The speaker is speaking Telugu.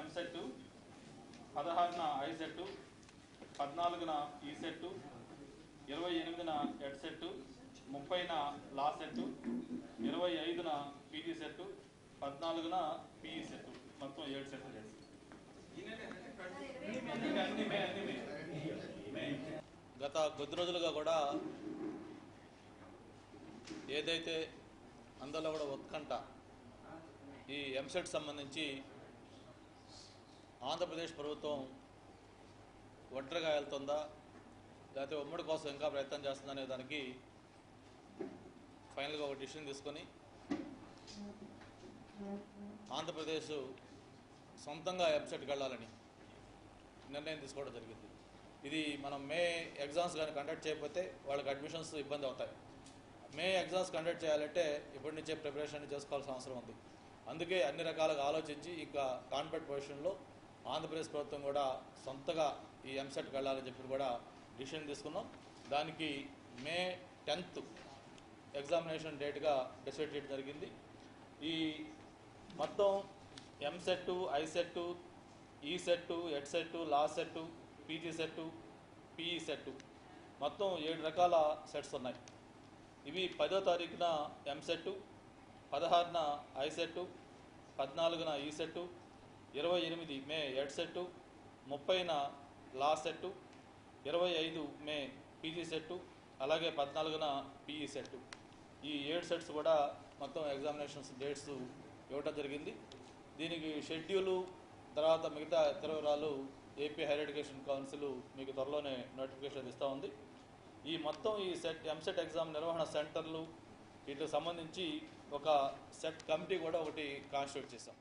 ఎంసెట్ పదహారున ఐ సెట్ పద్నాలుగున ఈ సెట్ ఇరవై ఎనిమిదిన ఎడ్ సెట్ ముప్పైన లా సెట్ ఇరవై ఐదున పీజీ సెట్ పద్నాలుగున పిఈ సెట్ మొత్తం ఏడు సెట్లు చేసి కొద్ది రోజులుగా కూడా ఏదైతే అందులో కూడా ఉత్కంఠ ఈ ఎంసెట్ సంబంధించి ఆంధ్రప్రదేశ్ ప్రభుత్వం ఒంటరిగా వెళ్తుందా లేకపోతే ఉమ్మడి కోసం ఇంకా ప్రయత్నం చేస్తుందా అనే దానికి ఫైనల్గా ఒక డిసిషన్ తీసుకొని ఆంధ్రప్రదేశ్ సొంతంగా వెబ్సైట్కి వెళ్ళాలని నిర్ణయం తీసుకోవడం జరిగింది. ఇది మనం మే ఎగ్జామ్స్ కానీ కండక్ట్ చేయకపోతే వాళ్ళకి అడ్మిషన్స్ ఇబ్బంది అవుతాయి. మే ఎగ్జామ్స్ కండక్ట్ చేయాలంటే ఇప్పటి నుంచే ప్రిపరేషన్ చేసుకోవాల్సిన అవసరం ఉంది. అందుకే అన్ని రకాలుగా ఆలోచించి ఇంకా కాన్పెట్ పొజిషన్లో ఆంధ్రప్రదేశ్ ప్రభుత్వం కూడా సొంతగా ఈ ఎంసెట్కి వెళ్ళాలని చెప్పి కూడా డిసిషన్ తీసుకున్నాం. దానికి మే టెన్త్ ఎగ్జామినేషన్ డేట్గా డిసైడ్ చేయడం జరిగింది. ఈ మొత్తం ఎంసెట్ ఐసెట్ ఈ EdCET Ed law CET PG CET PE CET. మొత్తం ఏడు రకాల సెట్స్ ఉన్నాయి. ఇవి పదో తారీఖున ఎంసెట్ పదహారున ఐసెట్ పద్నాలుగున ఈ సెట్టు ఇరవై ఎనిమిది మే ఎడ్ సెట్టు ముప్పైన లా సెట్టు ఇరవై ఐదు మే పీజీ సెట్టు అలాగే పద్నాలుగున పీఈ సెట్టు. ఈ ఏడు సెట్స్ కూడా మొత్తం ఎగ్జామినేషన్స్ డేట్స్ ఇవ్వటం జరిగింది. దీనికి షెడ్యూలు తర్వాత మిగతా ఇతర వివరాలు ఏపీ హైయర్ ఎడ్యుకేషన్ కౌన్సిల్ మీకు త్వరలోనే నోటిఫికేషన్ ఇస్తూ ఉంది. ఈ మొత్తం ఈ సెట్ ఎంసెట్ ఎగ్జామ్ నిర్వహణ సెంటర్లు వీటికి సంబంధించి ఒక సెట్ కమిటీ కూడా ఒకటి కాన్స్టిట్యూట్ చేశాం.